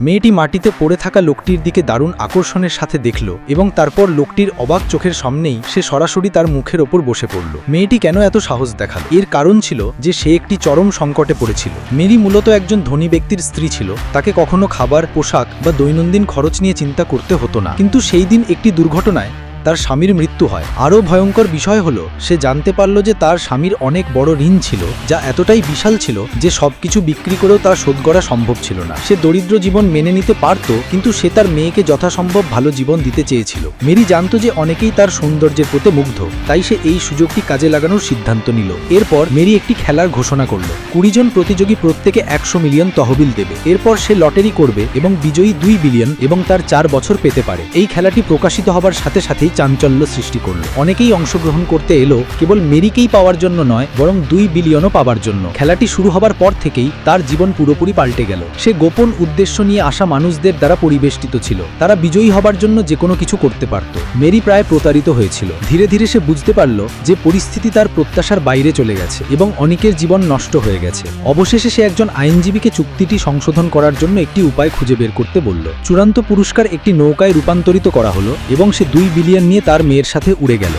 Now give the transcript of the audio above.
মেয়েটি মাটিতে পড়ে থাকা লোকটির দিকে দারুণ আকর্ষণের সাথে দেখল এবং তারপর লোকটির অবাক চোখের সামনেই সে সরাসরি তার মুখের ওপর বসে পড়ল। মেয়েটি কেন এত সাহস দেখাল? এর কারণ ছিল যে সে একটি চরম সংকটে পড়েছিল। মেরি মূলত একজন ধনী ব্যক্তির স্ত্রী ছিল। তাকে কখনো খাবার, পোশাক বা দৈনন্দিন খরচ নিয়ে চিন্তা করতে হতো না। কিন্তু সেই দিন একটি দুর্ঘটনায় তার স্বামীর মৃত্যু হয়। আরও ভয়ঙ্কর বিষয় হলো, সে জানতে পারল যে তার স্বামীর অনেক বড় ঋণ ছিল, যা এতটাই বিশাল ছিল যে সবকিছু বিক্রি করেও তার শোধ করা সম্ভব ছিল না। সে দরিদ্র জীবন মেনে নিতে পারত, কিন্তু সে তার মেয়েকে যথাসম্ভব ভালো জীবন দিতে চেয়েছিল। মেরি জানত যে অনেকেই তার সৌন্দর্যের প্রতি মুগ্ধ, তাই সে এই সুযোগটি কাজে লাগানোর সিদ্ধান্ত নিল। এরপর মেরি একটি খেলার ঘোষণা করল, কুড়ি জন প্রতিযোগী প্রত্যেকে একশো মিলিয়ন তহবিল দেবে। এরপর সে লটারি করবে এবং বিজয়ী দুই বিলিয়ন এবং তার চার বছর পেতে পারে। এই খেলাটি প্রকাশিত হবার সাথে সাথেই চাঞ্চল্য সৃষ্টি করল। অনেকেই অংশগ্রহণ করতে এলো, কেবল মেরিকেই পাওয়ার জন্য নয়, বরং দুই বিলিয়নও পাওয়ার জন্য। খেলাটি শুরু হবার পর থেকেই তার জীবন পুরোপুরি পাল্টে গেল। সে গোপন উদ্দেশ্য নিয়ে আসা মানুষদের দ্বারা পরিবেষ্টিত ছিল। তারা বিজয়ী হবার জন্য যে কোনো কিছু করতে পারত। মেরি প্রায় প্রতারিত হয়েছিল। ধীরে ধীরে সে বুঝতে পারল যে পরিস্থিতি তার প্রত্যাশার বাইরে চলে গেছে এবং অনেকের জীবন নষ্ট হয়ে গেছে। অবশেষে সে একজন আইনজীবীকে চুক্তিটি সংশোধন করার জন্য একটি উপায় খুঁজে বের করতে বলল। চূড়ান্ত পুরস্কার একটি নৌকায় রূপান্তরিত করা হলো এবং সে দুই বিলিয়ন নিয়ে তার মেয়ের সাথে উড়ে গেল।